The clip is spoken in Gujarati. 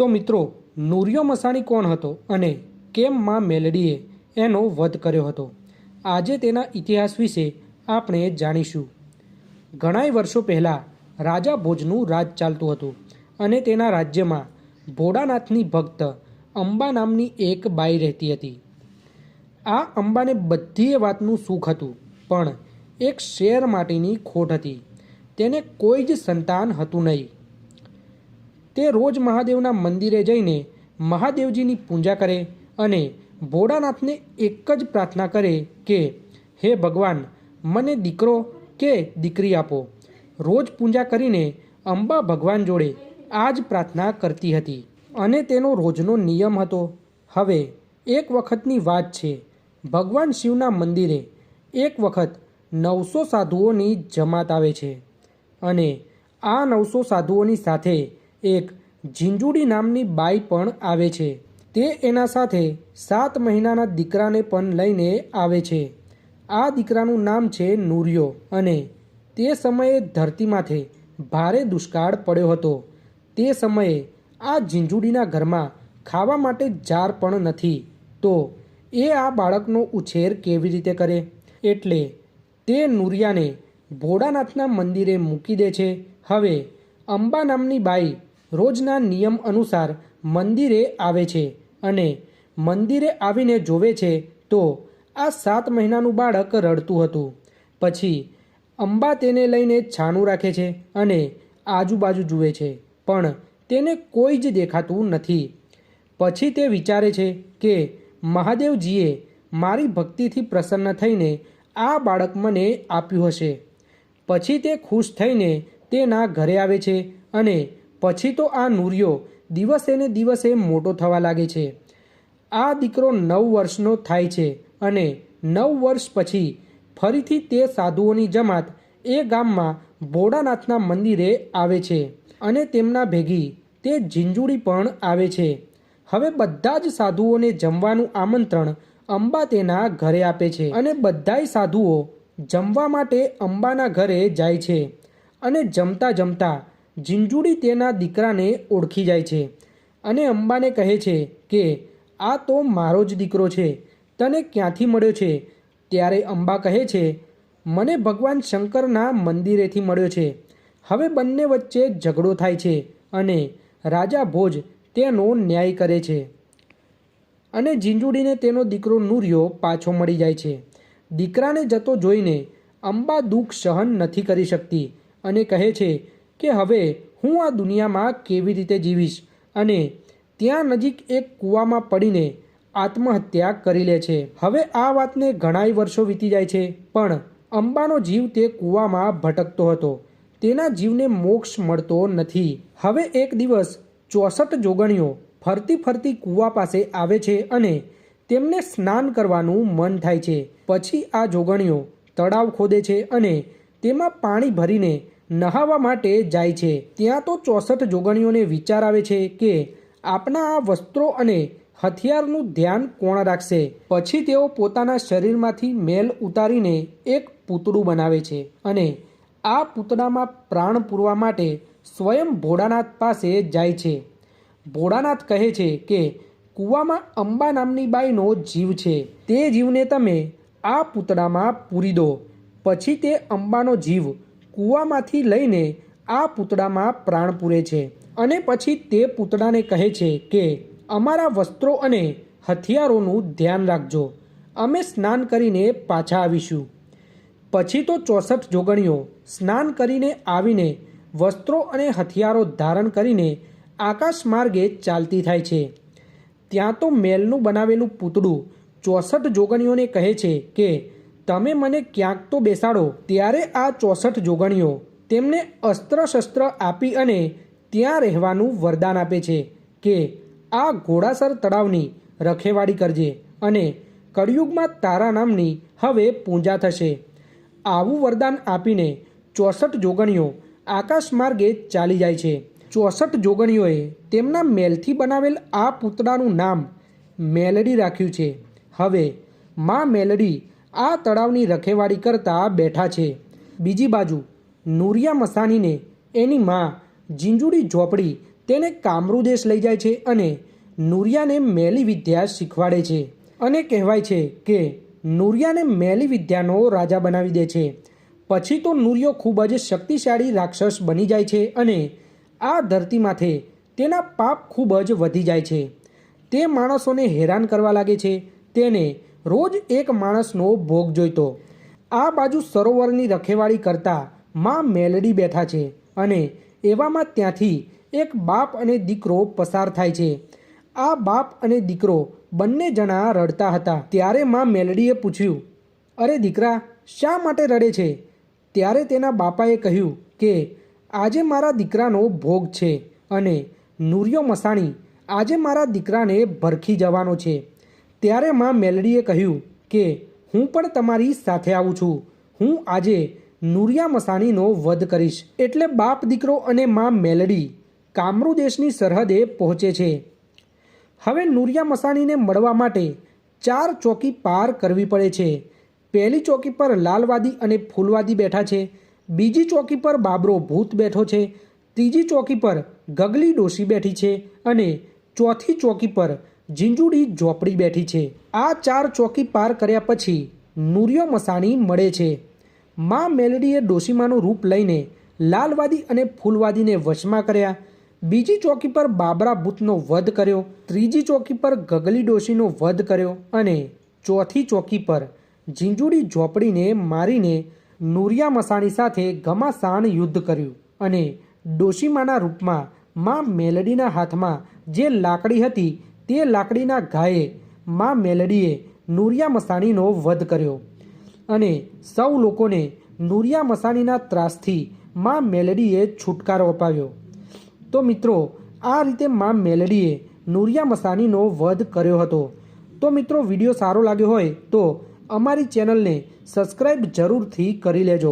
તો મિત્રો, નુરિયો મસાણી કોણ હતો અને કેમ માં મેલડીએ એનો વધ કર્યો હતો? આજે તેના ઇતિહાસ વિશે આપણે જાણીશું. ઘણાય વર્ષો પહેલાં રાજા ભોજનું રાજ ચાલતું હતું અને તેના રાજ્યમાં ભોળાનાથની ભક્ત અંબા નામની એક બાઈ રહેતી હતી. આ અંબાને બધીએ વાતનું સુખ હતું, પણ એક શેર માટેની ખોટ હતી. તેને કોઈ જ સંતાન હતું નહીં. તે રોજ મહાદેવના મંદિરે જઈને મહાદેવજીની પૂજા કરે અને ભોળાનાથને એક જ પ્રાર્થના કરે કે, હે ભગવાન, મને દીકરો કે દીકરી આપો. રોજ પૂજા કરીને અંબા ભગવાન જોડે આ જ પ્રાર્થના કરતી હતી. અને તેનો રોજનો નિયમ હતો, હવે એક વખતની વાત છે. ભગવાન શિવના મંદિરે એક વખત નવસો સાધુઓની જમાત આવે છે. અને આ નવસો સાધુઓની સાથે એક ઝીંઝુડી નામની બાઈ પણ આવે છે. તે એના સાથે સાત મહિનાના દીકરાને પણ લઈને આવે છે. આ દીકરાનું નામ છે નૂરિયો અને તે સમયે ધરતીમાંથી ભારે દુષ્કાળ પડ્યો હતો. તે સમયે આ ઝીંઝુડીના ઘરમાં ખાવા માટે જાર પણ નથી. તો એ આ બાળકનો ઉછેર કેવી રીતે કરે? એટલે તે નુરિયાને ભોળાનાથના મંદિરે મૂકી દે છે. હવે અંબા નામની બાઈ રોજના નિયમ અનુસાર મંદિરે આવે છે અને મંદિરે આવીને જોવે છે તો આ સાત મહિનાનું બાળક રડતું હતું. પછી અંબા તેને લઈને છાનું રાખે છે અને આજુબાજુ જુએ છે, પણ તેને કોઈ જ દેખાતું નથી. પછી તે વિચારે છે કે મહાદેવજીએ મારી ભક્તિથી પ્રસન્ન થઈને આ બાળક મને આપ્યું હશે. પછી તે ખુશ થઈને તેના ઘરે આવે છે અને પછી તો આ નૂરિયો દિવસે ને દિવસે મોટો થવા લાગે છે. આ દીકરો નવ વર્ષનો થાય છે અને નવ વર્ષ પછી ફરીથી તે સાધુઓની જમાત એ ગામમાં ભોળાનાથના મંદિરે આવે છે અને તેમના ભેગી તે ઝીંઝુડી પણ આવે છે. હવે બધા જ સાધુઓને જમવાનું આમંત્રણ અંબા તેના ઘરે આપે છે અને બધાય સાધુઓ જમવા માટે અંબાના ઘરે જાય છે અને જમતા જમતા ઝીંઝુડી તેના દીકરાને ઓળખી જાય છે અને અંબાને કહે છે કે, આ તો મારો જ દીકરો છે. તને ક્યાંથી મળ્યો છે? ત્યારે અંબા કહે છે, મને ભગવાન શંકરના મંદિરેથી મળ્યો છે. હવે બંને વચ્ચે ઝઘડો થાય છે અને રાજા ભોજ તેનો ન્યાય કરે છે. અને ઝીંઝુડીને તેનો દીકરો નૂરિયો પાછો મળી જાય છે. દીકરાને જતો જોઈને અંબા દુઃખ સહન નથી કરી શકતી અને કહે છે કે હવે હું આ દુનિયામાં કેવી રીતે જીવીશ? અને ત્યાં નજીક એક કૂવામાં પડીને આત્મહત્યા કરી લે છે. હવે આ વાતને ઘણાય વર્ષો વીતી જાય છે, પણ અંબાનો જીવ તે કૂવામાં ભટકતો હતો. તેના જીવને મોક્ષ મળતો નથી. હવે એક દિવસ ચોસઠ જોગણીઓ ફરતી ફરતી કૂવા પાસે આવે છે અને તેમને સ્નાન કરવાનું મન થાય છે. પછી આ જોગણીઓ તળાવ ખોદે છે અને તેમાં પાણી ભરીને નહાવા માટે જાય છે. ત્યાં તો ચોસઠ જોગણીઓને વિચાર આવે છે કે આપના આ વસ્ત્રો અને હથિયારનું ધ્યાન કોણ રાખશે? પછી તેઓ પોતાના શરીરમાંથી મેલ ઉતારીને એક પૂતળું બનાવે છે અને આ પૂતળામાં પ્રાણ પૂરવા માટે સ્વયં ભોળાનાથ પાસે જાય છે. ભોળાનાથ કહે છે કે, કૂવામાં અંબા નામની બાઈનો જીવ છે. તે જીવને તમે આ પૂતળામાં પૂરી દો. પછી તે અંબાનો જીવ કૂવામાંથી લઈને આ પૂતળામાં પ્રાણ પૂરે છે અને પછી તે પૂતળાને કહે છે કે, અમારા વસ્ત્રો અને હથિયારોનું ધ્યાન રાખજો. અમે સ્નાન કરીને પાછા આવીશું. પછી તો ચોસઠ જોગણીઓ સ્નાન કરીને આવીને વસ્ત્રો અને હથિયારો ધારણ કરીને આકાશ માર્ગે ચાલતી થાય છે. ત્યાં તો મેલનું બનાવેલું પૂતળું ચોસઠ જોગણીઓને કહે છે કે તમે મને ક્યાંક તો બેસાડો ત્યારે આ ચોસઠ જોગણીઓ તેમને અસ્ત્ર શસ્ત્ર આપી અને ત્યાં રહેવાનું વરદાન આપે છે કે આ ઘોડાસર તળાવની રખેવાળી કરજે અને કળિયુગમાં તારા નામની હવે પૂજા થશે. આવું વરદાન આપીને ચોસઠ જોગણીઓ આકાશ માર્ગે ચાલી જાય છે. ચોસઠ જોગણીઓએ તેમના મેલથી બનાવેલ આ પૂતળાનું નામ મેલડી રાખ્યું છે. હવે મા મેલડી આ તળાવની રખેવાળી કરતા બેઠા છે. બીજી બાજુ, નુરિયા મસાનીને એની માં જીંજુડી ઝોપડી તેને કામરૂદેશ લઈ જાય છે અને નુરિયાને મેલી વિદ્યા શીખવાડે છે. અને કહેવાય છે કે, નુરિયાને મેલી વિદ્યાનો રાજા બનાવી દે છે. પછી તો નુરિયો ખૂબ જ શક્તિશાળી રાક્ષસ બની જાય છે અને આ ધરતીમાંથી તેના પાપ ખૂબ જ વધી જાય છે. તે માણસોને હેરાન કરવા લાગે છે. તેને રોજ એક માણસનો ભોગ જોઈતો. આ બાજુ સરોવરની રખેવાળી કરતા માં મેલડી બેઠા છે અને એવામાં ત્યાંથી એક બાપ અને દીકરો પસાર થાય છે. આ બાપ અને દીકરો બંને જણા રડતા હતા. ત્યારે માં મેલડીએ પૂછ્યું, અરે દીકરા, શા માટે રડે છે? ત્યારે તેના બાપાએ કહ્યું કે, આજે મારા દીકરાનો ભોગ છે અને નુર્યો મસાણી આજે મારા દીકરાને ભરખી જવાનો છે. ત્યારે માં મેલડીએ કહ્યું કે, હું પણ તમારી સાથે આવું છું. હું આજે નુરિયા મસાણીનો વધ કરીશ. એટલે બાપ દીકરો અને માં મેલડી કામરૂ દેશની સરહદે પહોંચે છે. હવે નુરિયા મસાણીને મળવા માટે ચાર ચોકી પાર કરવી પડે છે. પહેલી ચોકી પર લાલવાદી અને ફૂલવાદી બેઠા છે. બીજી ચોકી પર બાબરો ભૂત બેઠો છે. ત્રીજી ચોકી પર ગગલી ડોશી બેઠી છે અને ચોથી ચોકી પર ઝીંઝુડી ઝોપડી બેઠી છે. આ ચાર ચોકી પાર કર્યા પછી નુરિયો મસાણી મળે છે. મા મેલડીએ ડોશીમાનું રૂપ લઈને લાલવાદી અને ફૂલવાદીને વશમાં કર્યા. બીજી ચોકી પર બાબરા ભૂતનો વધ કર્યો. ત્રીજી ચોકી પર ગગલી ડોશીનો વધ કર્યો અને ચોથી ચોકી પર ઝીંઝુડી ઝોપડીને મારીને નુરિયા મસાણી સાથે ઘમાસાણ યુદ્ધ કર્યું અને ડોશીમાના રૂપમાં મા મેલડીના હાથમાં જે લાકડી હતી તે લાકડીના ઘાયે મા મેલડીએ નુરિયા મસાણીનો વધ કર્યો અને સૌ લોકોને નુરિયા મસાણીના ત્રાસથી મા મેલડીએ છુટકારો અપાવ્યો. તો મિત્રો, આ રીતે મા મેલડીએ નુરિયા મસાણીનો વધ કર્યો હતો. તો મિત્રો, વીડિયો સારો લાગ્યો હોય તો અમારી ચેનલને સબસ્ક્રાઈબ જરૂરથી કરી લેજો.